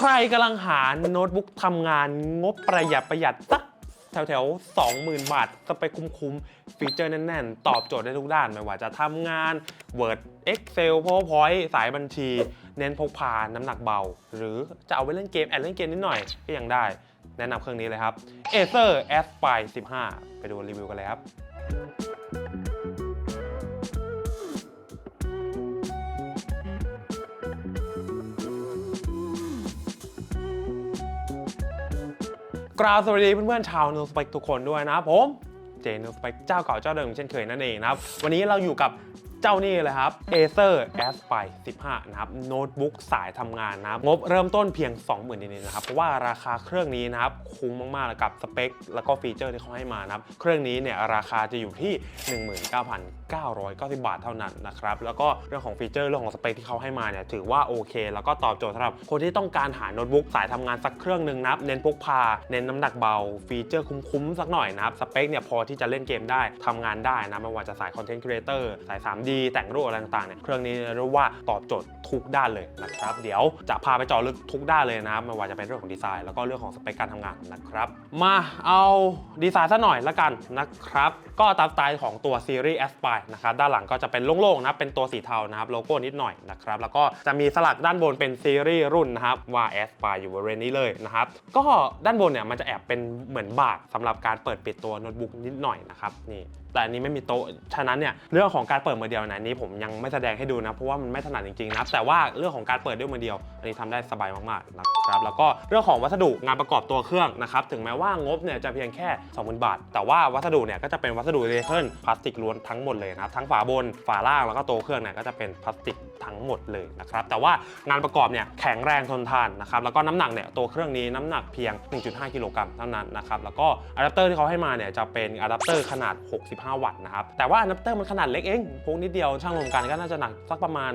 ใครกำลังหาโน้ตบุ๊กทำงานงบประหยัดประหยัดสักแถวแถวๆ 20,000 บาทสเปคคุ้มๆ ฟีเจอร์แน่นๆ ตอบโจทย์ได้ทุกด้าน ไม่ว่าจะทำงาน Word Excel PowerPoint สายบัญชี เน้นพกพาน้ำหนักเบา หรือจะเอาไว้เล่นเกม แอดเล่นเกมนิดหน่อยก็ยังได้ แนะนำเครื่องนี้เลยครับ Acer Aspire 15 ไปดูรีวิวกันเลยครับ กราบสวัสดีเพื่อนๆชาวนูสเปกทุกคนด้วยนะผมเจนูสเปกเจ้าเก่าเจ้าเดิมเช่นเคยนั่นเองนะครับ วันนี้เราอยู่กับเจ้านี่เลยครับ Acer Aspire 15 นะครับ โน้ตบุ๊กสายทำงานนะครับ งบเริ่มต้นเพียง 20,000นิดๆนะครับ เพราะว่าราคาเครื่องนี้นะครับ คุ้มมากๆกับสเปค แล้วก็ฟีเจอร์ที่เขาให้มานะครับ เครื่องนี้เนี่ยราคาจะอยู่ที่990 บาทเท่านั้นนะครับ แล้วก็เรื่องของฟีเจอร์เรื่องของสเปคที่เขาให้มาเนี่ยถือว่าโอเค แล้วก็ตอบโจทย์สำหรับคนที่ต้องการหาโน้ตบุ๊กสายทำงานสักเครื่องหนึ่งนะครับเน้นพกพา เน้นน้ำหนักเบา ฟีเจอร์คุ้มๆสักหน่อยนะครับสเปคเนี่ยพอที่จะเล่นเกมได้ทำงานได้นะไม่ว่าจะสายคอนเทนต์ครีเอเตอร์สาย 3D แต่งรูปอะไรต่างๆเนี่ยเครื่องนี้เรียกว่าตอบโจทย์ทุกด้านเลยนะครับ เดี๋ยวจะพาไปเจาะลึกทุกด้านเลยนะครับไม่ว่าจะเป็นเรื่องของดีไซน์แล้วก็เรื่องของสเปคการทำงานนะครับ มาเอาดีไซน์ซะหน่อยละกันนะครับ ก็ตามสไตล์ของตัวซีรีส์ Aspire นะครับด้านหลังก็จะเป็นโล่งๆนะเป็นตัวสีเทานะครับโลโก้นิดหน่อยนะครับแล้วก็จะมีสลักด้านบนเป็นซีรีส์รุ่นนะครับว่า Aspire อยู่บริเวณนี้เลยนะครับก็ด้านบนเนี่ยมันจะแอบเป็นเหมือนบากสำหรับการเปิดปิดตัวโน้ตบุ๊กนิดหน่อยนะครับนี่ แต่อันนี้ไม่มีโต๊ะ ฉะนั้นเนี่ยเรื่องของการเปิดมือเดียวในนี้ผมยังไม่แสดงให้ดูนะ เพราะว่ามันไม่ถนัดจริงๆนะแต่ว่าเรื่องของการเปิดด้วยมือเดียว อันนี้ทำได้สบายมากๆนะครับแล้วก็เรื่องของวัสดุงานประกอบตัวเครื่องนะครับถึงแม้ว่างบเนี่ยจะเพียงแค่ 20,000 บาท แต่ว่าวัสดุเนี่ยก็จะเป็นวัสดุเรเทิลพลาสติกล้วนทั้งหมดเลยนะทั้งฝาบนฝาล่างแล้วก็ตัวเครื่องเนี่ยก็จะเป็นพลาสติก ทั้งหมดเลยนะครับ แต่ว่างานประกอบเนี่ยแข็งแรงทนทานนะครับ แล้วก็น้ำหนักเนี่ยตัวเครื่องนี้น้ำหนักเพียง 1.5 กิโลกรัมเท่านั้นนะครับ แล้วก็อะแดปเตอร์ที่เขาให้มาเนี่ยจะเป็นอะแดปเตอร์ขนาด 65 วัตต์นะครับ แต่ว่าอะแดปเตอร์มันขนาดเล็กเองพกนิดเดียวช่างรวมกันก็น่าจะหนักสักประมาณ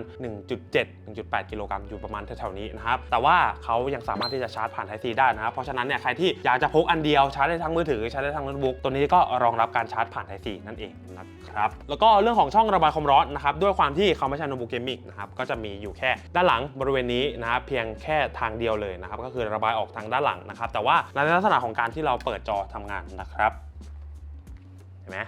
1.7 1.8 กิโลกรัมอยู่ประมาณแถวๆนี้นะครับ แต่ว่าเขายังสามารถที่จะชาร์จผ่าน Type C ได้นะครับ เพราะฉะนั้นเนี่ยใครที่อยากจะพกอันเดียวชาร์จได้ทั้งมือถือชาร์จได้ทั้งโน้ตบุ๊กตัวนี้ก็รองรับการชาร์จผ่าน Type C นั่นเองนะครับ แล้วก็เรื่องของช่องระบายความร้อนนะครับด้วยความที่เขาไม่ใช่โน้ตบุ๊กเกมมิ่งนะครับก็จะมีอยู่แค่ด้านหลังบริเวณนี้นะครับเพียงแค่ทางเดียวเลยนะครับก็คือระบายออกทางด้านหลังนะครับแต่ว่าในลักษณะของการที่เราเปิดจอทำงานนะครับเห็นไหม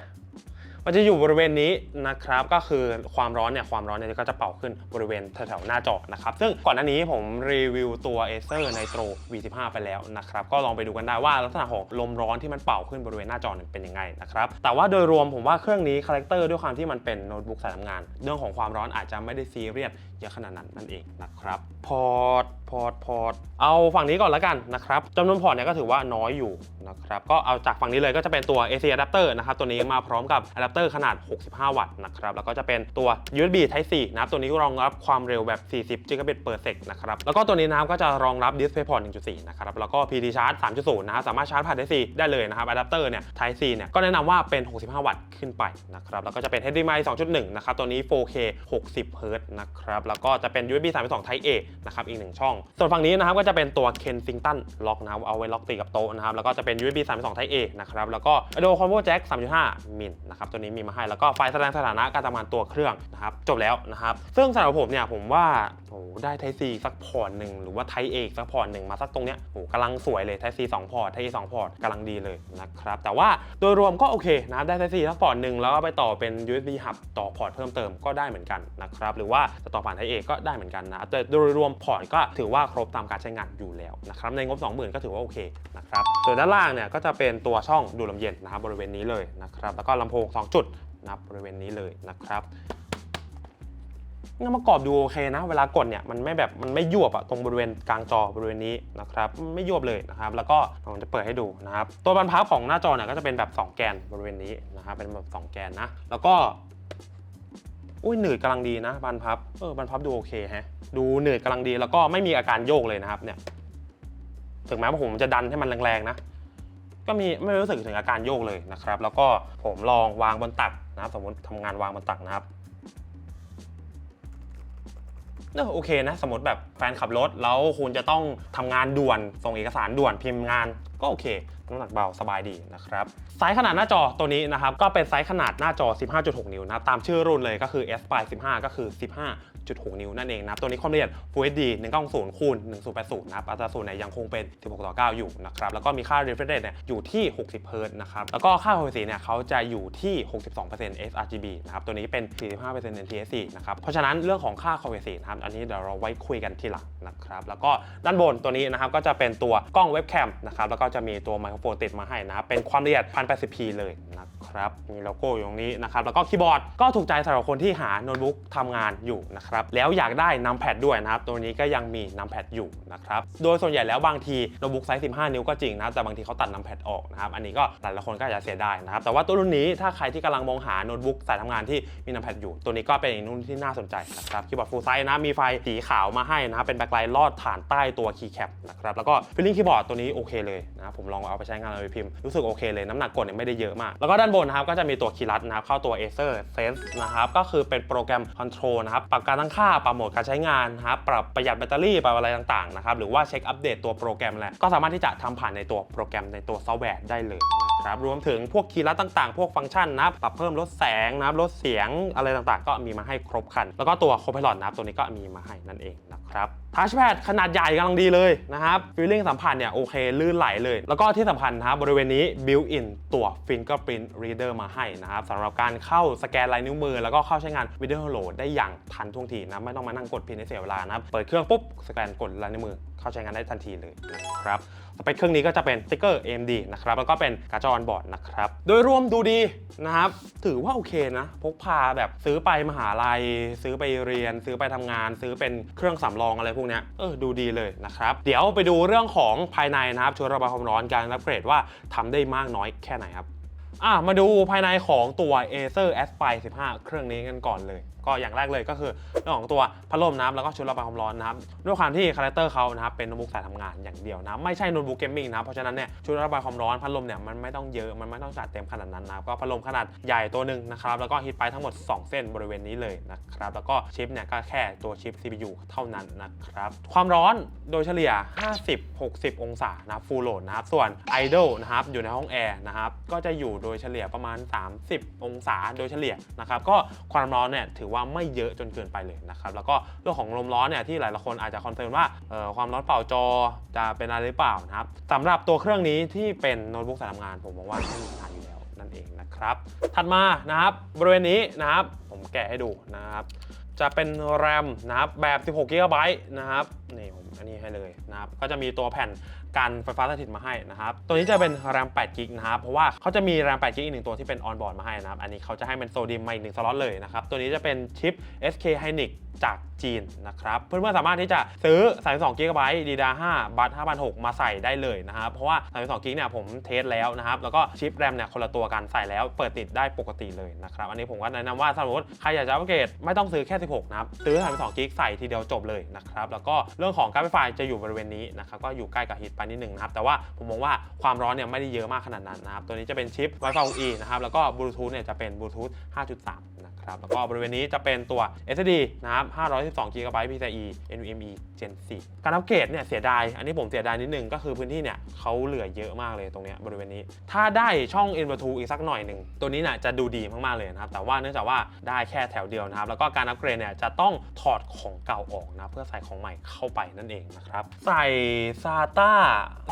มันจะอยู่บริเวณนี้นะครับ ก็คือความร้อนเนี่ยความร้อนเนี่ยก็จะเป่าขึ้นบริเวณแถวๆหน้าจอนะครับ ซึ่งก่อนหน้านี้ผมรีวิวตัว Acer Nitro V15 ไปแล้วนะครับ ก็ลองไปดูกันได้ว่าลักษณะของลมร้อนที่มันเป่าขึ้นบริเวณหน้าจอเเป็นยังไงนะครับ แต่ว่าโดยรวมผมว่าเครื่องนี้คาแรคเตอร์ด้วยความที่มันเป็นโน้ตบุ๊กสายทำงาน เรื่องของความร้อนอาจจะไม่ได้ซีเรียส เยอะขนาดนั้นนั่นเองนะครับ พอร์ต พอร์ต พอร์ต เอาฝั่งนี้ก่อนแล้วกันนะครับจำนวนพอร์ตเนี่ยก็ถือว่าน้อยอยู่นะครับ ก็เอาจากฝั่งนี้เลยก็จะเป็นตัว AC adapter นะครับ ตัวนี้มาพร้อมกับอะแดปเตอร์ขนาด 65 วัตต์นะครับ แล้วก็จะเป็นตัว USB Type C นะครับ ตัวนี้รองรับความเร็วแบบ 40 Gigabit per sec นะครับ แล้วก็ตัวนี้นะครับก็จะรองรับ DisplayPort 1.4 นะครับ แล้วก็ PD Charge 3.0 นะครับสามารถชาร์จผ่าน Type C ได้เลยนะครับอะแดปเตอร์เนี่ย Type C เนี่ยก็แนะนำว่าเป็น 65 วัตต์ขึ้นไปนะครับแล้วก็จะเป็น HDMI 2.1 นะครับตัวนี้ 4K 60 Hz นะครับแล้วก็จะเป็น USB 3.2 Type A นะครับอีกหนึ่งช่อง ส่วนฝั่งนี้นะครับก็จะเป็นตัว Kensington Lock นะครับเอาไว้ล็อกตีกับโต๊ะนะครับแล้วก็จะเป็น USB 3.2 Type A นะครับแล้วก็ Audio Combo Jack 3.5 มิลนะครับตัวนี้มีมาให้แล้วก็ไฟแสดงสถานะการทำงานตัวเครื่องนะครับจบแล้วนะครับซึ่งสำหรับผมเนี่ยผมว่าโอ้ได้ Type C สักพอร์ตหนึ่งหรือว่า Type A สักพอร์ตหนึ่งมาสักตรงเนี้ยโอ้โหกำลังสวยเลย Type C 2พอร์ต Type A 2พอร์ตกำลังดีเลยนะครับแต่ว่าโดยรวมก็โอเคนะได้ Type C สักพอร์ตหนึ่งแล้วก็ไปต่อเป็น USB Hub ต่อพอร์ตเพิ่มเติมก็ได้เหมือนกันนะครับหรือว่าจะต่อผ่าน Type A ก็ได้เหมือนกันนะ แต่โดยรวมพอร์ตก็ถือว่าครบตามการใช้งานอยู่แล้วนะครับ ในงบ 20,000 ก็ถือว่าโอเคนะครับ ส่วนด้านล่างเนี่ยก็จะเป็นตัวช่องดูดลมเย็นนะครับบริเวณนี้เลยนะครับ แล้วก็ลำโพง 2 จุดนะบบริเวณนี้เลยนะครับงานประกอบดูโอเคนะ เวลากดเนี่ยมันไม่แบบมันไม่ยวบอะตรงบริเวณกลางจอบริเวณนี้นะครับไม่ยวบเลยนะครับ แล้วก็ผมจะเปิดให้ดูนะครับ ตัวบรรพับของหน้าจอเนี่ยก็จะเป็นแบบ 2 แกนบริเวณนี้นะครับเป็นแบบ 2 แกนนะ แล้วก็ อุ้ยหนืดกำลังดีนะบรรพับเออบรรพับดูโอเคฮะดูหนืดกำลังดีแล้วก็ไม่มีอาการโยกเลยนะครับเนี่ยถึงแม้ว่าผมจะดันให้มันแรงๆนะก็มีไม่รู้สึกถึงอาการโยกเลยนะครับ แล้วก็ผมลองวางบนตักนะครับ สมมติทำงานวางบนตักนะครับเออโอเคนะ สมมติแบบแฟนขับรถแล้วคุณจะต้องทำงานด่วนส่งเอกสารด่วนพิมพ์งาน ก็โอเคน้ำหนักเบาสบายดีนะครับไซส์ขนาดหน้าจอตัวนี้นะครับก็เป็นไซส์ขนาดหน้าจอ 15.6 นิ้วนะตามชื่อรุ่นเลยก็คือ S by 15 ก็คือ 15.6 นิ้วนั่นเองนะตัวนี้ความละเอียด Full HD 190คูณ1080นะครับอัตราส่วนเนี่ยยังคงเป็น 16 ต่อ 9 อยู่นะครับแล้วก็มีค่า refresh rate เนี่ยอยู่ที่ 60 Hz นะครับแล้วก็ค่าความถี่เนี่ยเขาจะอยู่ที่ 62% sRGB นะครับตัวนี้เป็น 45% NTSC นะครับเพราะฉะนั้นเรื่องของค่าความถี่นะครับอันนี้เดี๋ยวเราไว้คุยกันทีหลังนะครับแล้วก็ด้านบนตัวนี้นะครับก็จะเป็นตัวกล้องเว็บแคมนะครับแล้วก็จะมีตัวไมโครโฟนติดมาให้นะเป็นความละเอียด 1080p เลยนะครับ มีโลโก้อยู่ตรงนี้นะครับ แล้วก็คีย์บอร์ดก็ถูกใจสำหรับคนที่หาโน้ตบุ๊กทำงานอยู่นะครับ แล้วอยากได้นัมแพดด้วยนะครับ ตัวนี้ก็ยังมีนัมแพดอยู่นะครับ โดยส่วนใหญ่แล้วบางทีโน้ตบุ๊กไซส์ 15 นิ้วก็จริงนะ แต่บางทีเขาตัดนัมแพดออกนะครับ อันนี้ก็หลายๆคนก็อาจจะเสียดายนะครับ แต่ว่าตัวรุ่นนี้ถ้าใครที่กำลังมองหาโน้ตบุ๊กสายทำงานที่มีนัมแพดอยู่ ตัวนี้ก็เป็นอีกรุ่นที่น่าสนใจนะครับ คีย์บอร์ดฟูลไซส์นะ มีไฟสีขาวมาให้นะครับเป็นแบ็คไลท์ลอดฐานใต้ตัวคีย์แคปนะครับ แล้วก็ฟิลลิ่งคีย์บอร์ดตัวนี้โอเคเลยนะครับผมลองเอาไปใช้งานเลยพิมพ์รู้สึกโอเคเลยน้ำหนักกดเนี่ยไม่ได้เยอะมาก แล้วก็ด้านบนนะครับก็จะมีตัวคีย์ลัดนะครับเข้าตัว Acer Sense นะครับก็คือเป็นโปรแกรมคอนโทรลนะครับปรับการตั้งค่าปรับโหมดการใช้งานนะครับปรับประหยัดแบตเตอรี่ปรับอะไรต่างๆนะครับหรือว่าเช็คอัปเดตตัวโปรแกรมแหละก็สามารถที่จะทำผ่านในตัวโปรแกรมในตัวซอฟต์แวร์ได้เลย นะครับรวมถึงพวกคีย์ลัดต่างๆ พวกฟังก์ชันนะปรับเพิ่มลดแสงนะลดเสียงอะไรต่างๆ ก็มีมาให้ครบคัน แล้วก็ตัว Copilot นะครับตัวนี้ก็มีมาให้นั่นเองนะครับทัชแพดขนาดใหญ่กำลังดีเลยนะครับฟีลลิ่งสัมผัสเนี่ยโอเคลื่นไหลเลย แล้วก็ที่สำคัญนะครับบริเวณนี้ built in ตัว fingerprint reader มาให้นะครับสำหรับการเข้าสแกนลายนิ้วมือ แล้วก็เข้าใช้งาน video hello ได้อย่างทันท่วงทีนะไม่ต้องมานั่งกดพินให้เสียเวลานะครับเปิดเครื่องปุ๊บสแกนกดลายนิ้วมือ เข้าใช้งานได้ทันทีเลยนะครับสเปคเครื่องนี้ก็จะเป็นสติกเกอร์ AMD นะครับแล้วก็เป็นการ์ดจอ on board นะครับโดยรวมดูดีนะครับถือว่าโอเคนะพกพาแบบซื้อไปมหาลัย ซื้อไปเรียน ซื้อไปทำงาน ซื้อเป็นเครื่องสำรองอะไรพวกเนี้ยเออดูดีเลยนะครับเดี๋ยวไปดูเรื่องของภายในนะครับช่วยระบายความร้อนการอัปเกรดว่าทำได้มากน้อยแค่ไหนครับอะมาดูภายในของตัว Acer Aspire 15 เครื่องนี้กันก่อนเลย ก็อย่างแรกเลยก็คือเรื่องของตัวพัดลมน้ำแล้วก็ชุดระบายความร้อนนะครับด้วยความที่คาแรคเตอร์เขานะครับเป็นโน้ตบุ๊กสายทำงานอย่างเดียวนะไม่ใช่โน้ตบุ๊กเกมมิ่งนะเพราะฉะนั้นเนี่ยชุดระบายความร้อนพัดลมเนี่ยมันไม่ต้องเยอะมันไม่ต้องจัดเต็มขนาดนั้นนะครับก็พัดลมขนาดใหญ่ตัวหนึ่งนะครับแล้วก็ฮีทไปทั้งหมด 2 เส้นบริเวณนี้เลยนะครับแล้วก็ชิปเนี่ยก็แค่ตัวชิป CPU เท่านั้นนะครับความร้อนโดยเฉลี่ย 50-60 องศานะฟูลโหลดนะครับส่วน Idle นะครับอยู่ในห้องแอร์นะครับก็จะอยู่โดยเฉลี่ยประมาณ 30 องศาโดยเฉลี่ยนะครับก็ความร้อนเนี่ยถือว่าไม่เยอะจนเกินไปเลยนะครับแล้วก็เรื่องของลมร้อนเนี่ยที่หลายๆคนอาจจะคอนเซิร์นว่าเอ่อความร้อนเป่าจอจะเป็นอะไรหรือเปล่านะครับสำหรับตัวเครื่องนี้ที่เป็นโน้ตบุ๊กสายทำงาน ผมมองว่าไม่มีปัญหาอยู่แล้วนั่นเองนะครับถัดมานะครับบริเวณนี้นะครับผมแกะให้ดูนะครับจะเป็นแรมนะครับแบบ 16 g b นะครับนี่ผมอันนี้ให้เลยนะครับก็จะมีตัวแผ่น การไฟฟ้าสถิตมาให้นะครับ ตัวนี้จะเป็นแรม8 g b นะครับ เพราะว่าเขาจะมีแรม8 g b อีกหนึ่งตัวที่เป็นออนบอร์ดมาให้นะครับ อันนี้เขาจะให้เป็นโซดีมมาอีกหนึ่งสล็อตเลยนะครับ ตัวนี้จะเป็นชิป SK Hynix จาก จีนนะครับ เพื่อนๆสามารถที่จะซื้อ 32 g b DDR 5บัต5,600มาใส่ได้เลยนะครับ เพราะว่า 32 g b เนี่ยผมเทสแล้วนะครับ แล้วก็ชิปแรมเนี่ยคนละตัวกันใส่แล้วเปิดติดได้ปกติเลยนะครับ อันนี้ผมก็แนะนำว่าสมมติใครอยากจะอัปเกรดไม่ต้องซื้อแค่ 16 นะครับ ซื้อ 32 g b ใส่ทีเดียวจบเลยนะครับ แล้วก็เรื่องของการ์ดไฟจะอยู่บริเวณนี้นะครับ ก็อยู่ใกล้กับฮีทไปนิดนึงนะครับ แต่ว่าผมมองว่าความร้อนเนี่ยไม่ได้เยอะมากขนาดนั้นนะครับ ตัวนี้จะเป็นชิป Wi-Fi E นะครับ แล้วก็บลูทูธเนี่ยจะเป็นบลูทูธ5.3 ครับแล้วก็บริเวณนี้จะเป็นตัว SSD นะครับ512 GB PCIe NVMe Gen 4 การอัปเกรดเนี่ยเสียดาย อันนี้ผมเสียดายนิดนึงก็คือพื้นที่เนี่ยเขาเหลือเยอะมากเลยตรงเนี้ยบริเวณนี้ ถ้าได้ช่อง Input อีกสักหน่อยหนึ่งตัวนี้เนี่ยจะดูดีมากๆเลยนะครับ แต่ว่าเนื่องจากว่าได้แค่แถวเดียวนะครับ แล้วก็การอัปเกรดเนี่ยจะต้องถอดของเก่าออกนะเพื่อใส่ของใหม่เข้าไปนั่นเองนะครับใส่ SATA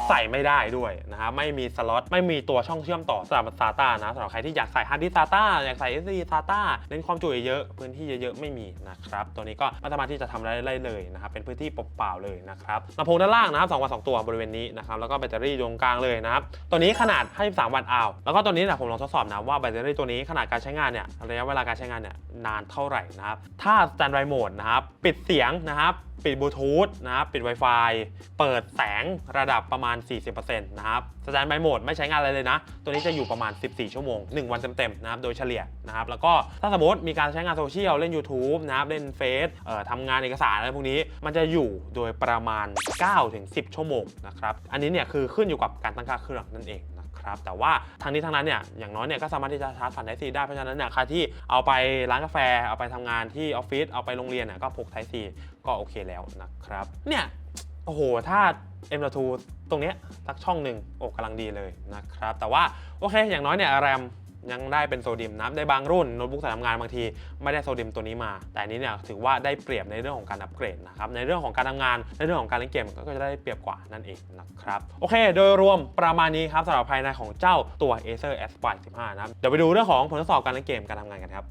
ใส่ไม่ได้ด้วยนะครับไม่มีสล็อตไม่มีตัวช่องเชื่อมต่อสำหรับ SATA นะสำหรับใครที่อยากใส่ฮาร์ดดิสก์ SATA อยากใส่ SSD SATA เน้นความจุเยอะๆพื้นที่เยอะๆไม่มีนะครับตัวนี้ก็ไม่สามารถที่จะทำอะไรได้เลยนะครับเป็นพื้นที่เปล่าๆเลยนะครับลำโพงด้านล่างนะครับสองวัตต์2ตัวบริเวณนี้นะครับแล้วก็แบตเตอรี่ตรงกลางเลยนะครับตัวนี้ขนาด 53 วัตต์อาวแล้วก็ตัวนี้เนี่ยผมลองทดสอบนะว่าแบตเตอรี่ตัวนี้ขนาดการใช้งานเนี่ยระยะเวลาการใช้งานเนี่ยนานเท่าไหร่นะครับถ้า standby mode นะครับปิดเสียงนะครับ ปิดบลูทูธนะครับปิด Wi-Fi เปิดแสงระดับประมาณ 40%นะครับสแตนบายโหมดไม่ใช้งานอะไรเลยนะ ตัวนี้จะอยู่ประมาณ 14 ชั่วโมง 1 วันเต็มๆนะครับโดยเฉลี่ยนะครับแล้วก็ถ้าสมมติมีการใช้งานโซเชียล เล่น YouTube นะครับเล่นเฟซเอ่อทำงานเอกสารอะไรพวกนี้ มันจะอยู่โดยประมาณ 9-10 ชั่วโมงนะครับอันนี้เนี่ยคือขึ้นอยู่กับการตั้งค่าเครื่องนั่นเอง นะครับแต่ว่าทางนี้ทางนั้นเนี่ยอย่างน้อยเนี่ยก็สามารถที่จะชาร์จผ่านไทซีได้เพราะฉะนั้นเนี่ยใครที่เอาไปร้านกาแฟเอาไปทำงานที่ออฟฟิศเอาไปโรงเรียนเนี่ยก็พกไทซีก็โอเคแล้วนะครับเนี่ยโอ้โหถ้า M2 ตรงเนี้ยสักช่องหนึ่งโอ้กำลังดีเลยนะครับแต่ว่าโอเคอย่างน้อยเนี่ยแรม ยังได้เป็นโซดียมนะครับในบางรุ่นโน้ตบุ๊กสายทำงานบางทีไม่ได้โซดียมตัวนี้มา แต่นี้เนี่ยถือว่าได้เปรียบในเรื่องของการอัปเกรดนะครับในเรื่องของการทำงานในเรื่องของการเล่นเกมก็จะได้เปรียบกว่านั่นเองนะครับโอเค โดยรวมประมาณนี้ครับสำหรับภายในของเจ้าตัว Acer Aspire 15นะครับเดี๋ยวไปดูเรื่องของผลทดสอบการเล่นเกมการทำงานกันครับ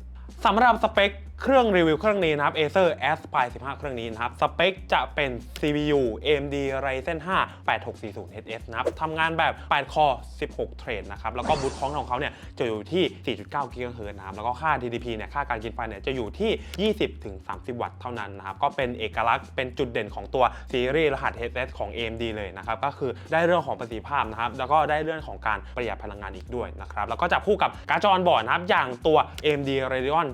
สำหรับสเปค เครื่องรีวิวเครื่องนี้นะครับ Acer Aspire 15 เครื่องนี้นะครับ สเปคจะเป็น CPU AMD Ryzen 5 8640 HS นะครับทำงานแบบ 8 คอ 16 เทรดนะครับ แล้วก็บูตคองของเขาเนี่ยจะอยู่ที่ 4.9 GHz นะครับ แล้วก็ค่า TDP เนี่ยค่าการกินไฟเนี่ยจะอยู่ที่ 20ถึง30 วัตต์เท่านั้นนะครับ ก็เป็นเอกลักษณ์เป็นจุดเด่นของตัวซีรีส์รหัส HS ของ AMD เลยนะครับ ก็คือได้เรื่องของประสิทธิภาพนะครับ แล้วก็ได้เรื่องของการประหยัดพลังงานอีกด้วยนะครับ แล้วก็จะคู่กับการ์ดจอ on board นะครับอย่างตัว AMD Radeon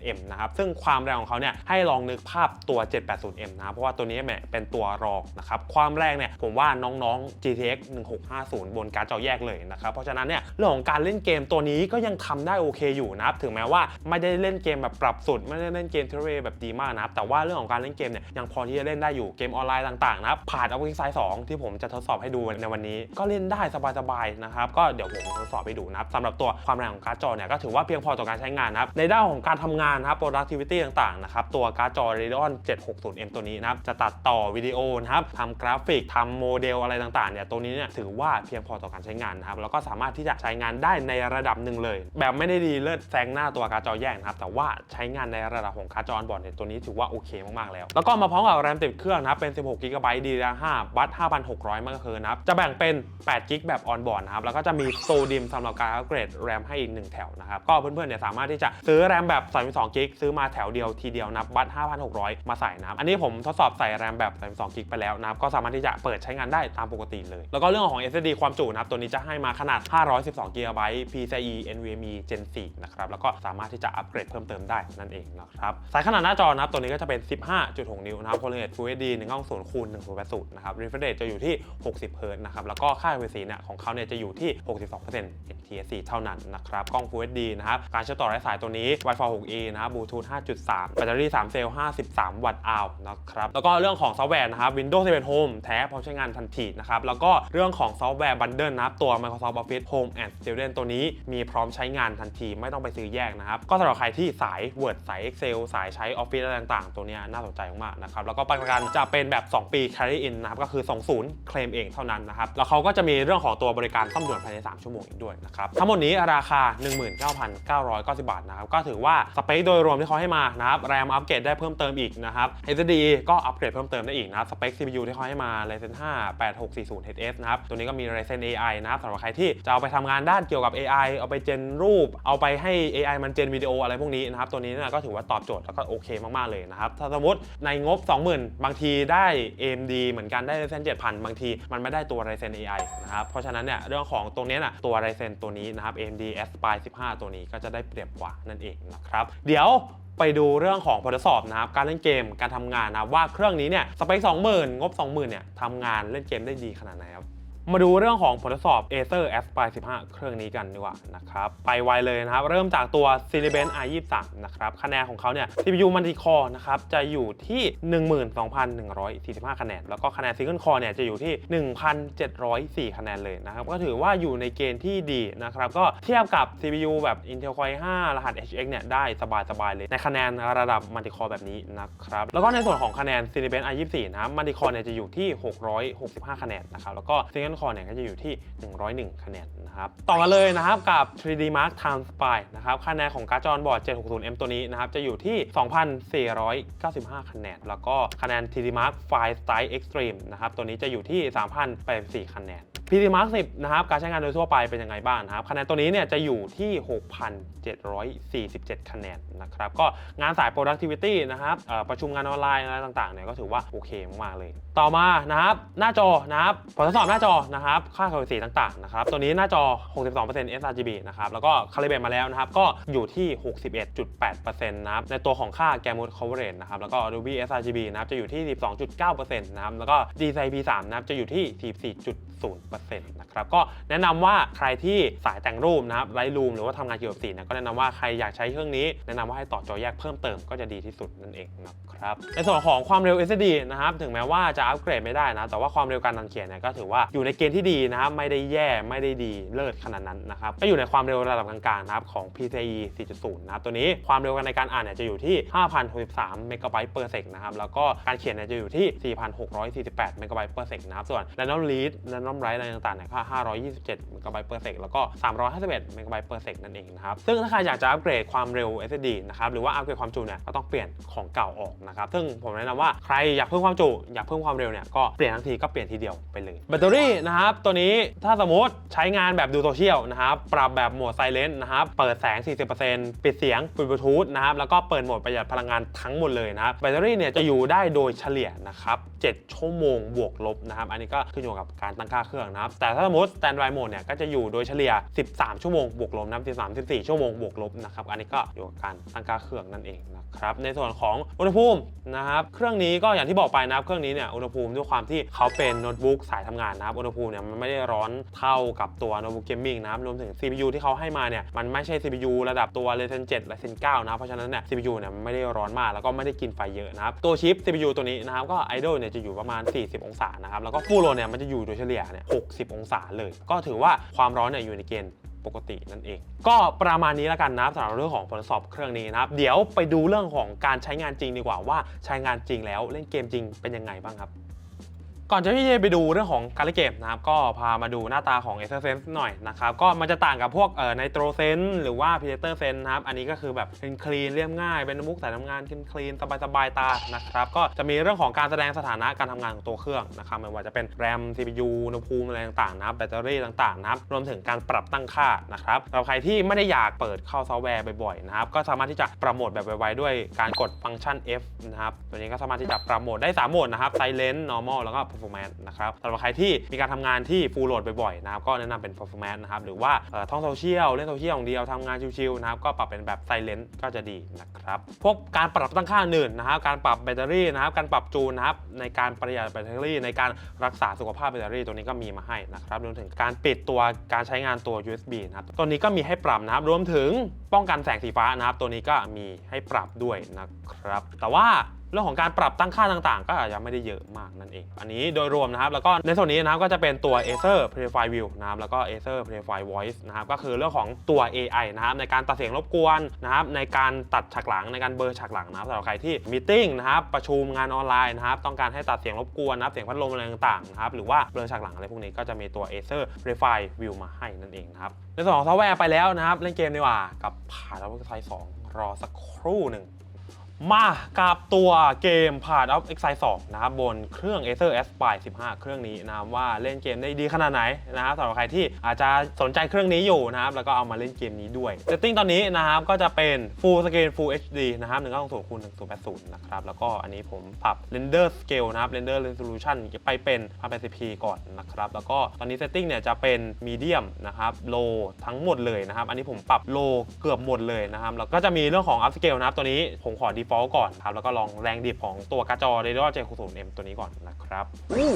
760M นะครับซึ่งความแรงของเขาเนี่ยให้ลองนึกภาพตัว 780M นะเพราะว่าตัวนี้แหมเป็นตัวรองนะครับความแรงเนี่ยผมว่าน้องๆ GTX 1650 บนการ์ดจอแยกเลยนะครับเพราะฉะนั้นเนี่ยเรื่องของการเล่นเกมตัวนี้ก็ยังทำได้โอเคอยู่นะครับถึงแม้ว่าไม่ได้เล่นเกมแบบปรับสุด ไม่ได้เล่นเกมเทเรแบบดีมากนะครับแต่ว่าเรื่องของการเล่นเกมเนี่ยยังพอที่จะเล่นได้อยู่เกมออนไลน์ต่างๆนะครับผ่าน a p p l e Side 2ที่ผมจะทดสอบให้ดูในวันนี้ ก็เล่นได้สบายๆนะครับก็เดี๋ยวผมทดสอบให้ดูนะครับสำหรับตัวความแรงของการ์ดจอเนี่ยก็ถือว่าเพียงพอต่อการใช้งานนะครับในด้านของการทำงานนะครับ productivity ต่างๆนะครับตัวการ์ดจอ Radeon 760M ตัวนี้นะครับจะตัดต่อวิดีโอนะครับทำกราฟิกทำโมเดลอะไรต่างๆเนี่ยตัวนี้เนี่ยถือว่าเพียงพอต่อการใช้งานนะครับแล้วก็สามารถที่จะใช้งานได้ในระดับหนึ่งเลย แบบไม่ได้ดีเลิศแซงหน้าตัวการ์ดจอแยกนะครับแต่ว่าใช้งานในระดับของการ์ดจอ on board เนี่ยตัวนี้ถือว่าโอเคมากๆแล้ว แล้วก็มาพร้อมกับแรมติดเครื่องนะครับเป็น 16 g b DDR5 บัต5,600มัลเนะครับจะแบ่งเป็น8 g b แบบ on board นะครับแล้วก็จะมีโซดิมสำหรับการอัปเกรดแรมให้อีก1แถวนะครับก็เพื่อนๆเนี่ยสามารถที่จะซื้อแรมแบบ32 g b ซื้อมาแถวเดียวทีเดียวนับบัต5,600 มาใส่นะครับอันนี้ผมทดสอบใส่แรมแบบ32 g b ไปแล้วนะครับก็สามารถที่จะเปิดใช้งานได้ตามปกติเลย แล้วก็เรื่องของ SSD ความจุนะครับตัวนี้จะให้มาขนาด 512 g b PCIe NVMe Gen 4นะครับแล้วก็สามารถที่จะอัปเกรดเพิ่มเติมได้นั่นเองนะครับสายขนาดหน้าจอนะครับตัวนี้ก็จะเป็น 15.6 นิ้วนะครับ Full HD Full HD 190คูณ1080นะครับ Refresh rate จะอยู่ที่ 60 Hz นะครับแล้วก็ค่า IPS เนี่ยของเขาเนี่ยจะอยู่ที่ 62% NTSC เท่านั้นนะครับกล้อง Full HD นะครับการเชื่อมต่อไร้สายตัวนี้ Wi-Fi 6E นะครับ Bluetooth 5.3 แบตเตอรี่ 3 เซลล์ 53 วัตต์อาวนะครับ แล้วก็เรื่องของซอฟต์แวร์นะครับ Windows 11 Home แท้พร้อมใช้งานทันทีนะครับ แล้วก็เรื่องของซอฟต์แวร์บันเดิลนะครับ ตัว Microsoft Office Home and Student ตัวนี้มีพร้อมใช้งานทันที ไม่ต้องไปซื้อแยกนะครับ ก็สำหรับใครที่สาย Word สาย Excel สายใช้ Office อะไรต่างๆ ตัวนี้น่าสนใจมากนะครับ แล้วก็ประกันจะเป็นแบบ 2 ปี carry in นะครับ ก็คือ20เคลมเองเท่านั้นนะครับ แล้วเขาก็จะมีเรื่องของตัวบริการซ่อมด่วนภายใน 3 ชั่วโมงอีกด้วยนะครับ ทั้งหมดนี้ราคา 19,990 บาทนะครับ ก็ถือว่าสเปคโดยรวมที่เขาให้มานะครับแรมอัปเกรดได้เพิ่มเติมอีกนะครับ SSD ก็อัปเกรดเพิ่มเติมได้อีกนะครับสเปค CPU ที่เขาให้มา Ryzen 5 8640 HS นะครับตัวนี้ก็มี Ryzen AI นะครับสำหรับใครที่จะเอาไปทำงานด้านเกี่ยวกับ AI เอาไปเจนรูป เอาไปให้ AI มันเจนวิดีโออะไรพวกนี้นะครับตัวนี้นี่ยก็ถือว่าตอบโจทย์แล้วก็โอเคมากๆเลยนะครับถ้าสมมติในงบ 20,000 บางทีได้ AMD เหมือนกันได้ Ryzen 7000 บางที มันไม่ได้ตัว Ryzen AI นะครับเพราะฉะนั้นเนี่ยเรื่องของตรงนี้นะตัว Ryzen ตัวนี้นะครับ AMD Aspire 15 ตัวนี้ก็จะได้เปรียบกว่านั่นเองนะครับเดี๋ยวไปดูเรื่องของผลทดสอบนะครับ การเล่นเกม การทำงานนะว่าเครื่องนี้เนี่ย สเปค 20,000 งบ 20,000 เนี่ยทำงานเล่นเกมได้ดีขนาดไหนครับ มาดูเรื่องของผลทดสอบ Acer Aspire 15 เครื่องนี้กันดีกว่านะครับ ไปไวเลยนะครับ เริ่มจากตัว Cinebench i23 นะครับ คะแนนของเขาเนี่ย CPU Multi Core นะครับ จะอยู่ที่ 12,145 คะแนน แล้วก็คะแนน Single Core เนี่ย จะอยู่ที่ 1,704 คะแนนเลยนะครับ ก็ถือว่าอยู่ในเกณฑ์ที่ดีนะครับ ก็เทียบกับ CPU แบบ Intel Core i5 รหัส HX เนี่ย ได้สบายๆเลย ในคะแนนระดับ Multi Core แบบนี้นะครับ แล้วก็ในส่วนของคะแนน Cinebench i24 นะครับ Multi Core เนี่ยจะอยู่ที่ 665 คะแนนนะครับ แล้วก็ Single Core เนี่ยก็จะอยู่ที่ 101 คะแนนนะครับต่อกันเลยนะครับกับ 3D Mark Time Spy นะครับคะแนนของการ์ดจอ on board 760M ตัวนี้นะครับจะอยู่ที่ 2,495 คะแนน แล้วก็คะแนน 3D Mark File Style Extreme นะครับตัวนี้จะอยู่ที่ 3,084 คะแนน PD Mark 10นะครับการใช้งานโดยทั่วไปเป็นยังไงบ้างนะครับคะแนนตัวนี้เนี่ยจะอยู่ที่ 6,747 คะแนนนะครับก็งานสาย productivity นะครับประชุมงานออนไลน์อะไรต่างๆเนี่ยก็ถือว่าโอเคมากๆเลย ต่อมานะครับหน้าจอนะครับผลทดสอบหน้าจอนะครับค่าความถี่ต่างๆนะครับตัวนี้หน้าจอ 62% sRGB นะครับแล้วก็คาลิเบรตมาแล้วนะครับก็อยู่ที่ 61.8%นะครับในตัวของค่า Gamut Coverage นะครับแล้วก็ Dolby sRGB นะครับจะอยู่ที่ 12.9%นะครับแล้วก็ DCI P3 นะครับจะอยู่ที่ 44.0%นะครับก็แนะนำว่าใครที่สายแต่งรูปนะครับไลท์รูมหรือว่าทำงานเกี่ยวกับสีนี่ยก็แนะนำว่าใครอยากใช้เครื่องนี้แนะนำว่าให้ต่อจอแยกเพิ่มเติมก็จะดีที่สุดนั่นเองนะครับในส่วนของความเร็ว SSD นะครับถึงแม้ว่าจะอัปเกรดไม่ได้นะแต่ว่าความเร็วการดันเขียนเนี่ยก็ถือว่าอยู่ในเกณฑ์ที่ดีนะครับไม่ได้แย่ไม่ได้ดีเลิศขนาดนั้นนะครับก็อยู่ในความเร็วระดับกลางๆนะครับของ PCIe 4.0 นะครับตัวนี้ความเร็วในการอ่านเนี่ยจะอยู่ที่ 5,063เมกะไบต์เปอร์เซกนะครับแล้วก็การเขียนเนี่ยจะอยู่ที่ 4,648เมกะไบต์เปอร์เซกนะครับส่วน Random Read Random Write อะไรต่างๆเนี่ยก็527เมกะไบต์เปอร์เซกแล้วก็ 351เมกะไบต์เปอร์เซกนั่นเองนะครับซึ่งถ้าใครอยากจะอัปเกรดความเร็ว SSD นะครับหรือว่าอัปเกรดความจุเนี่ยก็ต้องเปลี่ยนของเก่าออกนะครับซึ่งผมแนะนำว่าใครอยากเพิ่มความจุอยากเพิ่มความเร็วเนี่ยก็เปลี่ยนทั้งทีก็เปลี่ยนทีเดียวไปเลยแบตเตอรี่นะครับตัวนี้ถ้าสมมติใช้งานแบบดูโซเชียลนะครับปรับแบบโหมดไซเลนต์นะครับเปิดแสง 40%ปิดเสียงปิดบลูทูธนะครับแล้วก็เปิดโหมดประหยัดพลังงานทั้งหมดเลยนะครับแบตเตอรี่เนี่ยจะอยู่ได้โดยเฉลี่ยนะครับ7ชั่วโมงบวกลบนะครับอันนี้ก็ขึ้นอยู่กับการตั้งค่าเครื่องนะครับแต่ถ้าสมมติ standby mode เนี่ยก็จะอยู่โดยเฉลี่ย 13 ชั่วโมงบวกลบนะครับ13 14 ชั่วโมงบวกลบนะครับอันนี้ก็อยู่กับการตั้งค่าเครื่องนั่นเองนะครับในส่วนของอุณหภูมินะครับเครื่องนี้ก็อย่างที่บอกไปนะครับเครื่องนี้เนี่ยอุณหภูมิด้วยความที่เขาเป็นโน้ตบุ๊กสายทำงานนะครับอุณหภูมิเนี่ยมันไม่ได้ร้อนเท่ากับตัวโน้ตบุ๊กเกมมิ่งนะครับรวมถึง CPU ที่เขาให้มาเนี่ยมันไม่ใช่ CPU ระดับตัว Ryzen 7 Ryzen 9 นะเพราะฉะนั้นเนี่ย CPU เนี่ยมันไม่ได้ร้อนมากแล้วก็ไม่ได้กินไฟเยอะนะครับตัวชิป CPU ตัวนี้นะครับก็ idle เนี่ยจะอยู่ประมาณ 40 องศานะครับแล้วก็ full load เนี่ยมันจะอยู่โดยเฉลี่ยเนี่ย60 องศาเลย ก็ถือว่าความร้อนเนี่ยอยู่ในเกณฑ์ปกตินั่นเอง ก็ประมาณนี้แล้วกันนะสำหรับเรื่องของผลสอบเครื่องนี้นะครับ เดี๋ยวไปดูเรื่องของการใช้งานจริงดีกว่าว่าใช้งานจริงแล้วเล่นเกมจริงเป็นยังไงบ้างครับ ก่อนจะที่จะไปดูเรื่องของการเล่นเกมนะครับก็พามาดูหน้าตาของ a s s e n s e หน่อยนะครับก็มันจะต่างกับพวกเอ่อ Nitro Sense หรือว่า Predator Sense นะครับอันนี้ก็คือแบบเป็นคลีนเรียบง่ายเป็นมุกสายทำงานคลีนสบายสบายๆตานะครับก็จะมีเรื่องของการแสดงสถานะการทำงานของตัวเครื่องนะครับไม่ว่าจะเป็น RAM CPU อุณหภูมิอะไรต่างๆนะครับแบตเตอรี่ต่างๆนะครับรวมถึงการปรับตั้งค่านะครับสำหรับใครที่ไม่ได้อยากเปิดเข้าซอฟต์แวร์บ่อยๆนะครับก็สามารถที่จะปรับโหมดแบบไวๆด้วยการกดฟังก์ชัน F นะครับตัวนี้ก็สามารถที่จะปรับโหมดได้3โหมดนะครับ Silent Normal แล้วก็ Performance นะครับสำหรับใครที่มีการทำงานที่ Full Load บ่อยๆนะครับก็แนะนำเป็น Performance นะครับหรือว่าท่องโซเชียลเล่นโซเชียลอย่างเดียวทำงานชิวๆนะครับก็ปรับเป็นแบบ Silent ก็จะดีนะครับพวกการปรับตั้งค่าอื่นนะครับการปรับแบตเตอรี่นะครับการปรับจูนนะครับในการประหยัดแบตเตอรี่ ในการรักษาสุขภาพแบตเตอรี่ตัวนี้ก็มีมาให้นะครับรวมถึงการปิดตัวการใช้งานตัว USB นะครับตัวนี้ก็มีให้ปรับนะครับรวมถึงป้องกันแสงสีฟ้านะครับตัวนี้ก็มีให้ปรับด้วยนะครับแต่ว่า เรื่องของการปรับตั้งค่าต่างๆ ก็อาจจะไม่ได้เยอะมากนั่นเอง อันนี้โดยรวมนะครับ แล้วก็ในส่วนนี้นะครับก็จะเป็นตัว Acer Purify View นะครับ แล้วก็ Acer Purify Voice นะครับ ก็คือเรื่องของตัว AI นะครับ ในการตัดเสียงรบกวนนะครับ ในการตัดฉากหลัง ในการเบอร์ฉากหลังนะครับสำหรับใครที่มีติ้งนะครับ ประชุมงานออนไลน์นะครับ ต้องการให้ตัดเสียงรบกวนนะครับ เสียงพัดลมอะไรต่างๆนะครับ หรือว่าเบลอฉากหลังอะไรพวกนี้ ก็จะมีตัว Acer Purify View มาให้นั่นเองนะครับ ในส่วนของซอฟต์แวร์ไปแล้วนะครับ เล่นเกมดีกว่า กับผ่านแล้วไซ2รอสักครู่หนึ่ง มากับตัวเกม Part of Exile 2นะครับบนเครื่อง Acer Aspire 15 เครื่องนี้นะครับว่าเล่นเกมได้ดีขนาดไหนนะครับสำหรับใครที่อาจจะสนใจเครื่องนี้อยู่นะครับแล้วก็เอามาเล่นเกมนี้ด้วย Setting ตอนนี้นะครับก็จะเป็น Full Screen Full HD นะครับ190คูณ1080นะครับแล้วก็อันนี้ผมปรับ Render Scale นะครับ Render Resolution ไปเป็น 1080p ก่อนนะครับแล้วก็ตอนนี้ Setting เนี่ยจะเป็น Medium นะครับ Low ทั้งหมดเลยนะครับอันนี้ผมปรับ Low เกือบหมดเลยนะครับแล้วก็จะมีเรื่องของ Upscale นะครับตัวนี้ผมขอ default ก่อนครับ แล้วก็ลองแรงดิบของตัวกระจอ Radeon J60M ตัวนี้ก่อนนะครับอู้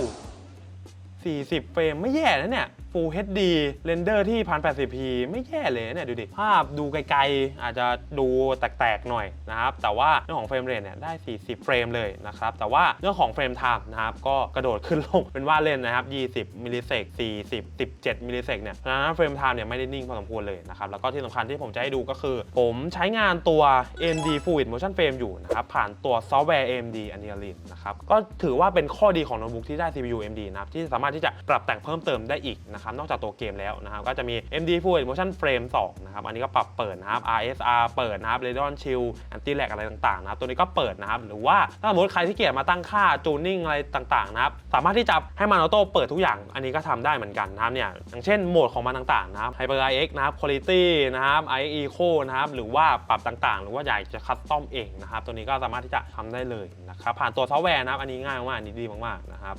40 เฟรมไม่แย่นะเนี่ย Full HD เรนเดอร์ที่ 1080p ไม่แย่เลยเนี่ยดูดิ ภาพดูไกลๆ อาจจะดูแตกๆหน่อยนะครับ แต่ว่าเรื่องของเฟรมเรทเนี่ยได้ 40 เฟรมเลยนะครับ แต่ว่าเรื่องของเฟรมไทม์นะครับก็กระโดดขึ้นลงเป็นว่าเล่นนะครับ 20 มิลลิเซก40 17 มิลลิเซกเนี่ยเพราะฉะนั้นเฟรมไทม์เนี่ยไม่ได้นิ่งพอสมควรเลยนะครับ แล้วก็ที่สำคัญที่ผมจะให้ดูก็คือ ผมใช้งานตัว AMD Fluid Motion Frame อยู่นะครับผ่านตัวซอฟต์แวร์ AMD Anilin นะครับก็ถือว่าเป็นข้อดีของโน้ตบุ๊กที่ได้ CPU AMD นะครับที่สามารถที่จะปรับแต่งเพิ่มเติมได้อีกนะครับนอกจากตัวเกมแล้วนะครับก็จะมี AMD Fluid Motion Frame 2นะครับอันนี้ก็ปรับเปิดนะครับ RSR เปิดนะครับ Radeon Shield Anti Lag อะไรต่างๆนะครับตัวนี้ก็เปิดนะครับหรือว่าถ้าสมมติใครที่เกียจมาตั้งค่าจูนนิ่งอะไรต่างๆนะครับสามารถที่จะให้มันออโต้เปิดทุกอย่างอันนี้ก็ทำได้เหมือนกันนะครับเนี่ยอย่างเช่นโหมดของมันต่างๆนะครับ Hyper IX นะครับ Quality นะครับ IX Eco นะครับหรือว่าปรับต่างๆ หรือว่าอยากจะคัสตอมเองนะครับตัวนี้ก็สามารถที่จะทำได้เลยนะครับผ่านตัวซอฟต์แวร์นะครับอันนี้ง่ายมากอันนี้ดีมากๆนะครับ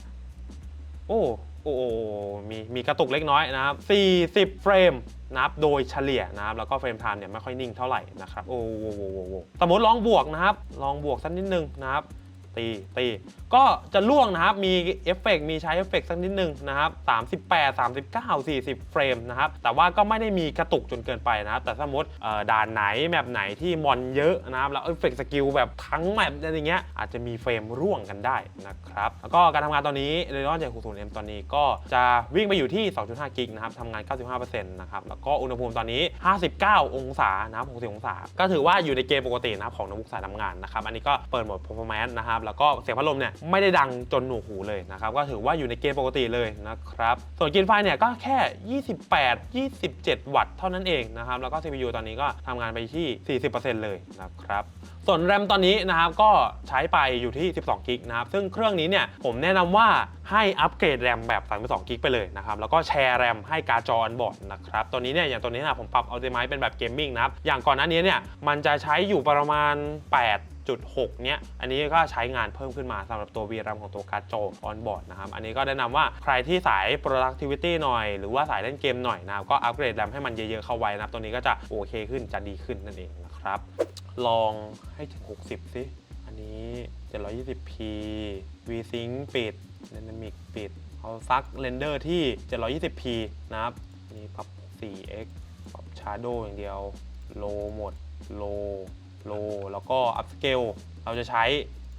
โอ้ โอ้โมีมีกระตุกเล็กน้อยนะครับ 40 เฟรมนะครับโดยเฉลี่ยนะครับแล้วก็เฟรมไทม์เนี่ยไม่ค่อยนิ่งเท่าไหร่นะครับโอ้โหสมมติลองบวกนะครับ ลองบวกสักนิดนึงนะครับ ตีตีก็จะล่วงนะครับ มีเอฟเฟกต์มีใช้เอฟเฟกต์สักนิดนึงนะครับ 38 39 40 เฟรมนะครับ แต่ว่าก็ไม่ได้มีกระตุกจนเกินไปนะครับ แต่สมมติด่านไหนแมปไหนที่มอนเยอะนะครับ แล้วเอฟเฟกต์สกิลแบบทั้งแมปอะไรเงี้ยอาจจะมีเฟรมร่วงกันได้นะครับ แล้วก็การทำงานตอนนี้ Radeon 760M ตอนนี้ก็จะวิ่งไปอยู่ที่ 2.5 กิกนะครับทำงาน 95%นะครับ แล้วก็อุณหภูมิตอนนี้ 59 องศานะครับ60องศา ก็ถือว่าอยู่ในเกณฑ์ปกตินะครับของโน้ตบุ๊กสายทำงานนะครับ อันนี้ก็เปิดโหมด performance นะครับแล้วก็เสียงพัดลมเนี่ยไม่ได้ดังจนหนวกหูเลยนะครับก็ถือว่าอยู่ในเกณฑ์ปกติเลยนะครับส่วนกินไฟเนี่ยก็แค่ 28 27 วัตต์เท่านั้นเองนะครับแล้วก็ CPU ตอนนี้ก็ทำงานไปที่ 40%เลยนะครับส่วนแรมตอนนี้นะครับก็ใช้ไปอยู่ที่ 12 กิกนะครับซึ่งเครื่องนี้เนี่ยผมแนะนำว่าให้อัปเกรดแรมแบบ32กิกไปเลยนะครับแล้วก็แชร์แรมให้การ์ดจออันบอร์ดนะครับตัวนี้เนี่ยอย่างตัวนี้นะผมปรับเอัลติไมเป็นแบบเกมมิ่งนะครับอย่างก่อนหน้านี้เนี่ยมันจะใช้อยู่ประมาณ 8 6 เนี่ยอันนี้ก็ใช้งานเพิ่มขึ้นมาสำหรับตัว VRAM ของตัวการ์ดจอออนบอร์ดนะครับ อันนี้ก็แนะนำว่าใครที่สาย productivity หน่อย หรือว่าสายเล่นเกมหน่อยนะครับ ก็อัปเกรดแรมให้มันเยอะๆเข้าไว้นะครับ ตัวนี้ก็จะโอเคขึ้นจะดีขึ้นนั่นเองนะครับ ลองให้ถึง 60 สิ อันนี้ 720p VSync ปิด Dynamic ปิด เอาซักเรนเดอร์ที่ 720p นะครับอันนี่ปรับ 4x ปรับ Shadow อย่างเดียว Low หมด โล แล้วก็ up scale เราจะใช้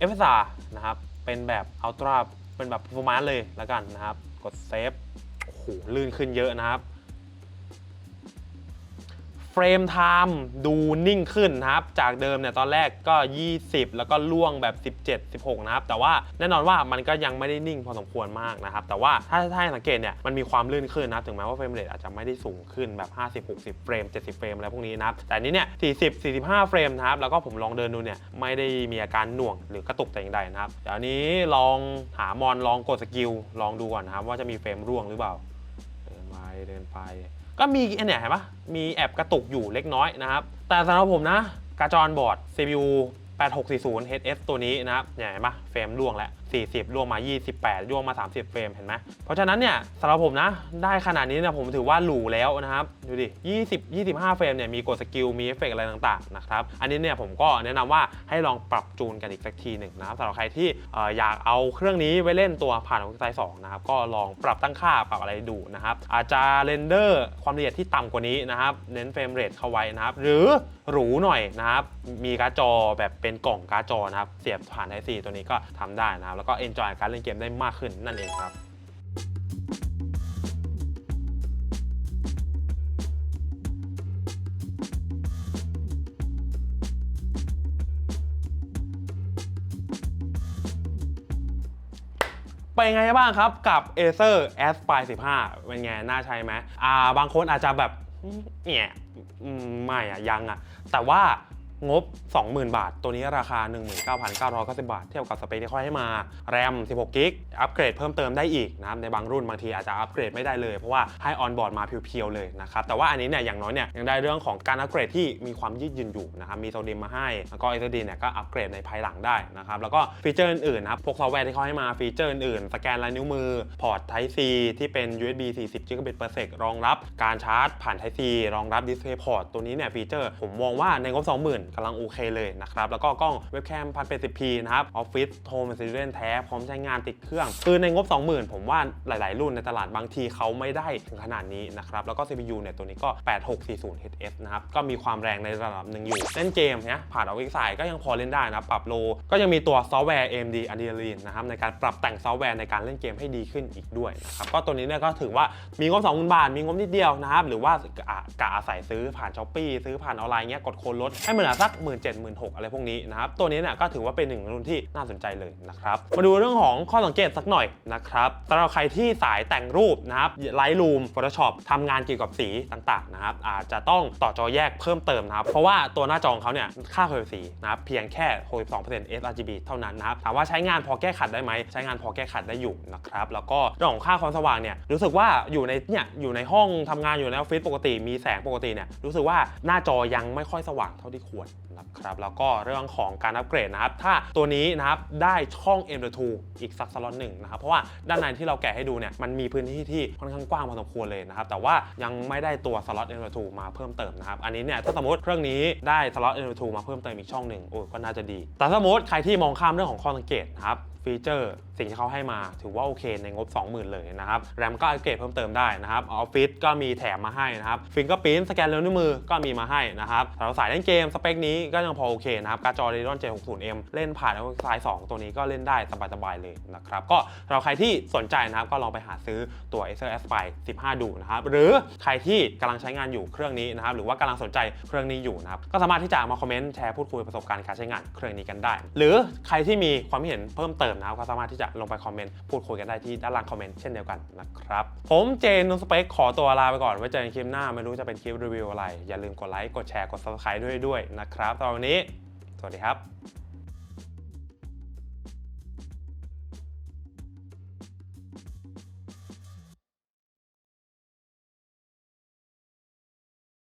f s r นะครับ เป็นแบบ ultra เป็นแบบ performance เลยแล้วกันนะครับ กด save โอ้โหลื่นขึ้นเยอะนะครับ เฟรมไทม์ดูนิ่งขึ้นนะครับ จากเดิมเนี่ยตอนแรกก็ 20 แล้วก็ล่วงแบบ 17 16 นะครับ แต่ว่าแน่นอนว่ามันก็ยังไม่ได้นิ่งพอสมควรมากนะครับ แต่ว่าถ้าถ้าให้สังเกตเนี่ยมันมีความลื่นขึ้นนะถึงแม้ว่าเฟรมเรทอาจจะไม่ได้สูงขึ้นแบบ 50 60 เฟรม 70 เฟรมอะไรพวกนี้นะครับ แต่นนี้เนี่ย 40 45 เฟรมนะครับ แล้วก็ผมลองเดินดูเนี่ยไม่ได้มีอาการหน่วงหรือกระตุกแต่อย่างใดนะครับเดี๋ยวนนี้ลองหามอนลองกดสกิลลองดูก่อนนะครับว่าจะมีเฟรมร่วงหรือเปล่าเดินไปเดินไป ก็มีเนี่ยเห็นปะมีแอบกระตุกอยู่เล็กน้อยนะครับ แต่สำหรับผมนะการ์ดจอบอร์ด CPU 8640 HS ตัวนี้นะครับเนี่ยเห็นปะเฟรมล่วงแล้ว40ล่วงมา 28ล่วงมา 30 เฟรมเห็นไหมเพราะฉะนั้นเนี่ยสำหรับผมนะ ได้ขนาดนี้เนี่ยผมถือว่าหรูแล้วนะครับ ดูดิ 20 25 เฟรมเนี่ยมีกดสกิล มีเอฟเฟกต์อะไรต่างๆนะครับ อันนี้เนี่ยผมก็แนะนำว่าให้ลองปรับจูนกันอีกสักทีหนึ่งนะครับสำหรับใครที่อยากเอาเครื่องนี้ไว้เล่นตัวผ่านของไซ2นะครับก็ลองปรับตั้งค่าปรับอะไรดูนะครับอาจจะเรนเดอร์ความละเอียดที่ต่ำกว่านี้นะครับเน้นเฟรมเรทเข้าไว้นะครับหรือหรูหน่อยนะครับมีการ์ดจอแบบเป็นกล่องการ์ดจอนะครับเสียบผ่าน Type C ตัวนี้ก็ทำได้นะครับแล้วก็เอนจอยการเล่นเกมได้มากขึ้นนั่นเองครับเป็นไงบ้างครับกับ Acer Aspire 15 เป็นไง น่าใช้ไหมอ่าบางคนอาจจะแบบเนี่ยไม่อะยังอะแต่ว่า งบ 20,000 บาท ตัวนี้ราคา 19,990 บาท เทียบกับสเปคที่เขาให้มา แรม 16กิกอัปเกรดเพิ่มเติมได้อีกนะครับ ในบางรุ่นบางทีอาจจะอัปเกรดไม่ได้เลย เพราะว่าให้ออนบอร์ดมาเพียวๆเลยนะครับ แต่ว่าอันนี้เนี่ยอย่างน้อยเนี่ยยังได้เรื่องของการอัปเกรดที่มีความยืดหยุ่นอยู่นะครับ มีโซดิมมาให้ แล้วก็ SSD เนี่ยก็อัปเกรดในภายหลังได้นะครับ แล้วก็ฟีเจอร์อื่นๆนะครับ พวกซอฟต์แวร์ที่เขาให้มาฟีเจอร์อื่นๆ สแกนลายนิ้วมือ พอร์ต Type C ที่เป็น USB 40 g b per sec รองรับการชาร์จผ่าน Type C รองรับ Display Port ตัวนี้เนี่ยฟีเจอร์ผมมองว่าในงบ 20,000กำลังโอเคเลยนะครับ แล้วก็กล้องเว็บแคม 1080p นะครับ Office Home Assistant แท้ พร้อมใช้งานติดเครื่อง คือในงบ 20,000 ผมว่าหลาย ๆ รุ่นในตลาดบางทีเขาไม่ได้ถึงขนาดนี้นะครับ แล้วก็ CPU เนี่ยตัวนี้ก็ 8640 HS นะครับ ก็มีความแรงในระดับหนึ่งอยู่ เล่นเกมเนี่ยผ่านเอาวิกสายก็ยังพอเล่นได้นะปรับโล ก็ยังมีตัวซอฟต์แวร์ AMD Adrenalin นะครับในการปรับแต่งซอฟต์แวร์ในการเล่นเกมให้ดีขึ้นอีกด้วยนะครับก็ตัวนี้เนี่ยก็ถือว่ามีงบ 20,000 บาท มีงบนิดเดียวนะครับหรือว่ากะกะอาศัยซื้อผ่านช้อปปี้ซื้อผ่านออนไลน์เงี้ยกดโค้ดลดให้มันเหลือสัก 1 7 0 0 0 1 6อะไรพวกนี้นะครับ ตัวนี้เนี่ยก็ถือว่าเป็นหนึ่งรุ่นที่น่าสนใจเลยนะครับ มาดูเรื่องของข้อสังเกตสักหน่อยนะครับสำหรับใครที่สายแต่งรูปนะครับ Lightroom Photoshop ทำงานเกี่ยวกับสีต่างๆนะครับ อาจจะต้องต่อจอแยกเพิ่มเติมนะครับ เพราะว่าตัวหน้าจอของเขาเนี่ยค่าความถี่สีนะครับเพียงแค่ 62% sRGB เท่านั้นนะครับถามว่าใช้งานพอแก้ขัดได้ไหมใช้งานพอแก้ขัดได้อยู่นะครับแล้วก็เรื่องของค่าความสว่างเนี่ยรู้สึกว่าอยู่ในเนี่ยอยู่ในห้องทำงานอยู่ในออฟฟิศปกติมีแสงปกติเนี่ยรู้สึกว่าหน้าจอยังไม่ค่อยสว่างเท่าที่ควร นะครับแล้วก็เรื่องของการอัปเกรดนะครับ ถ้าตัวนี้นะครับได้ช่อง M2 อีกสักสล็อตหนึ่งนะครับ เพราะว่าด้านในที่เราแกะให้ดูเนี่ยมันมีพื้นที่ที่ค่อนข้างกว้างพอสมควรเลยนะครับ แต่ว่ายังไม่ได้ตัวสล็อต M2 มาเพิ่มเติมนะครับ อันนี้เนี่ยถ้าสมมติเครื่องนี้ได้สล็อต M2 มาเพิ่มเติมอีกช่องหนึ่งโอ้ก็น่าจะดี แต่สมมติใครที่มองข้ามเรื่องของข้อสังเกตนะครับ ฟีเจอร์ สิ่งที่เขาให้มาถือว่าโอเคในงบ 20,000 เลยนะครับแรมก็อัปเกรดเพิ่มเติมได้นะครับออฟฟิศก็มีแถมมาให้นะครับฟิงเกอร์พิ้นสแกนเร็วนิ้วมือก็มีมาให้นะครับสำหรับสายเล่นเกมสเปคนี้ก็ยังพอโอเคนะครับการ์ดจอ Radeon 760M เล่นผ่าน Xbox 2ตัวนี้ก็เล่นได้สบายๆเลยนะครับก็สำหรับใครที่สนใจนะครับก็ลองไปหาซื้อตัว Acer Aspire 15 ดูนะครับหรือใครที่กำลังใช้งานอยู่เครื่องนี้นะครับหรือว่ากำลังสนใจเครื่องนี้อยู่นะครับก็สามารถที่จะมาคอมเมนต์แชร์พูดคุยประสบการณ์การใช้งานเครื่องนี้กันได้ หรือใครที่มีความเห็นเพิ่มเติมนะครับก็สามารถที่จะลงไปคอมเมนต์พูดคุยกันได้ที่ด้านล่างคอมเมนต์เช่นเดียวกันนะครับ ผมเจนนุสเปคขอตัวลาไปก่อนไว้เจอกันคลิปหน้าไม่รู้จะเป็นคลิปรีวิวอะไร อย่าลืมกดไลค์กดแชร์กดซับสไคร b e ด้วยด้วยนะครับตอนนี้ สวัสดีครับ